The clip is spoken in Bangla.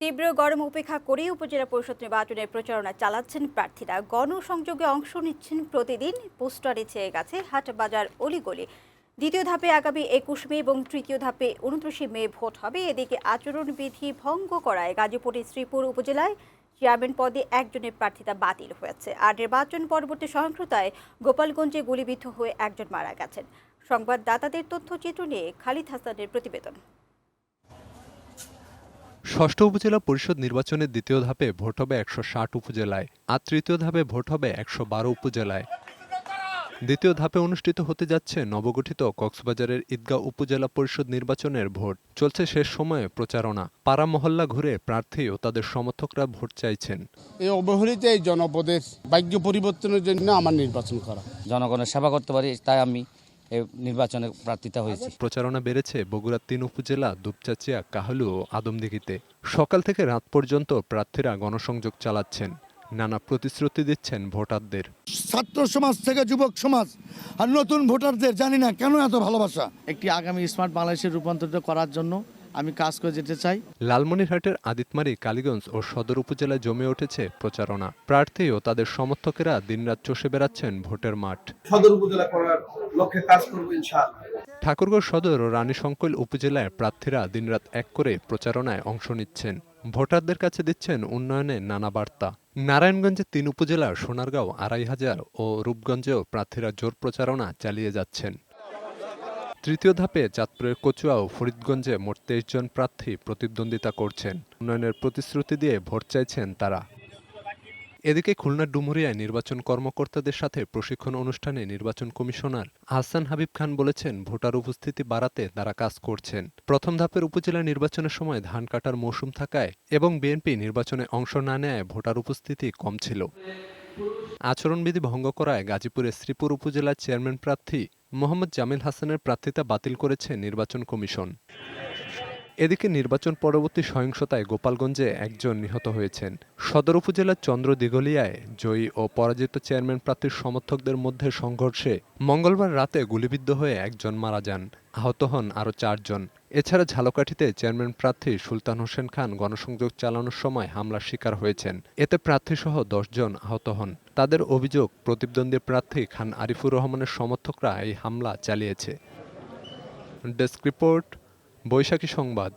তীব্র গরম উপেক্ষা করে উপজেলা পরিষদ নির্বাচনের প্রচারণা চালাচ্ছেন প্রার্থীরা। গণসংযোগে অংশ নিচ্ছেন প্রতিদিন, পোস্টারে ছেয়ে গেছে হাট বাজার অলিগলি। দ্বিতীয় ধাপে আগামী একুশ মে এবং তৃতীয় ধাপে উনত্রিশে মে ভোট হবে। এদিকে আচরণবিধি ভঙ্গ করায় গাজীপুরের শ্রীপুর উপজেলায় চেয়ারম্যান পদে একজনের প্রার্থিতা বাতিল হয়েছে। আর নির্বাচন পরবর্তী সহিংসতায় গোপালগঞ্জে গুলিবিদ্ধ হয়ে একজন মারা গেছেন। সংবাদদাতাদের তথ্যচিত্র নিয়ে খালিদ হাসানের প্রতিবেদন। ষষ্ঠ উপজেলা পরিষদ নির্বাচনের দ্বিতীয় ধাপে ভোট হবে একশো ষাট উপজেলায় আর তৃতীয় ধাপে ভোট হবে একশো বারো উপজেলায়। দ্বিতীয় ধাপে অনুষ্ঠিত হতে যাচ্ছে নবগঠিত কক্সবাজারের ঈদগাঁও উপজেলা পরিষদ নির্বাচনের ভোট। চলছে শেষ সময়ে প্রচারণা। পাড়া মহল্লা ঘুরে প্রার্থী ও তাদের সমর্থকরা ভোট চাইছেন। এই অবহেলিত এই জনপদের ভাগ্য পরিবর্তনের জন্য আমার নির্বাচন করা। জনগণের সেবা করতে পারি তাই আমি নির্বাচনে প্রার্থিতা হয়েছে। প্রচারণা বেড়েছে বগুড়ার তিন উপজেলা দুপচাচিয়া কাহলু ও আদমদিঘিতে। সকাল থেকে রাত পর্যন্ত প্রার্থীরা গণসংযোগ চালাচ্ছেন। নানা প্রতিশ্রুতি দিচ্ছেন ভোটারদের। ছাত্র সমাজ থেকে যুবক সমাজ আর নতুন ভোটারদের জানি না কেন এত ভালোবাসা। একটি আগামী স্মার্ট বাংলাদেশের রূপান্তরিত করার জন্য আমি কাজ করে যেতে চাই। লালমনিরহাটের আদিতমারি কালীগঞ্জ ও সদর উপজেলায় জমে উঠেছে প্রচারণা। প্রার্থী ও তাদের সমর্থকেরা দিনরাত চষে বেড়াচ্ছেন ভোটের মাঠ। সদর উপজেলা করার লক্ষ্যে কাজ করব ইনশাআল্লাহ। ঠাকুরগাঁও সদর ও রানীশঙ্কৈল উপজেলায় প্রার্থীরা দিনরাত এক করে প্রচারণায় অংশ নিচ্ছেন। ভোটারদের কাছে দিচ্ছেন উন্নয়নে নানা বার্তা। নারায়ণগঞ্জে তিন উপজেলার সোনারগাঁও আড়াই হাজার ও রূপগঞ্জেও প্রার্থীরা জোর প্রচারণা চালিয়ে যাচ্ছেন। তৃতীয় ধাপে চাঁদপুরের কচুয়া ও ফরিদগঞ্জে মোট তেইশ জন প্রার্থী প্রতিদ্বন্দ্বিতা করছেন। উন্নয়নের প্রতিশ্রুতি দিয়ে ভোট চাইছেন তারা। এদিকে খুলনার ডুমুরিয়ায় নির্বাচন কর্মকর্তাদের সাথে প্রশিক্ষণ অনুষ্ঠানে নির্বাচন কমিশনার হাসান হাবিব খান বলেছেন, ভোটার উপস্থিতি বাড়াতে তারা কাজ করছেন। প্রথম ধাপের উপজেলা নির্বাচনের সময় ধান কাটার মৌসুম থাকায় এবং বিএনপি নির্বাচনে অংশ না নেয় ভোটার উপস্থিতি কম ছিল। আচরণবিধি ভঙ্গ করায় গাজীপুরের শ্রীপুর উপজেলার চেয়ারম্যান প্রার্থী মোহাম্মদ জামিল হাসানের প্রার্থিতা বাতিল করেছে নির্বাচন কমিশন। এদিকে নির্বাচন পরবর্তী সহিংসতায় গোপালগঞ্জে একজন নিহত হয়েছেন। সদর উপজেলার চন্দ্র দিঘলিয়ায় জয়ী ও পরাজিত চেয়ারম্যান প্রার্থীর সমর্থকদের মধ্যে সংঘর্ষে মঙ্গলবার রাতে গুলিবিদ্ধ হয়ে একজন মারা যান। আহত হন আরও চারজন। এছাড়া ঝালকাঠিতে চেয়ারম্যান প্রার্থী সুলতান হোসেন খান গণসংযোগ চালানোর সময় হামলার শিকার হয়েছেন। এতে প্রার্থীসহ দশজন আহত হন। তাদের অভিযোগ, প্রতিদ্বন্দ্বী প্রার্থী খান আরিফুর রহমানের সমর্থকরা এই হামলা চালিয়েছে। ডেস্ক রিপোর্ট, বৈশাখী সংবাদ।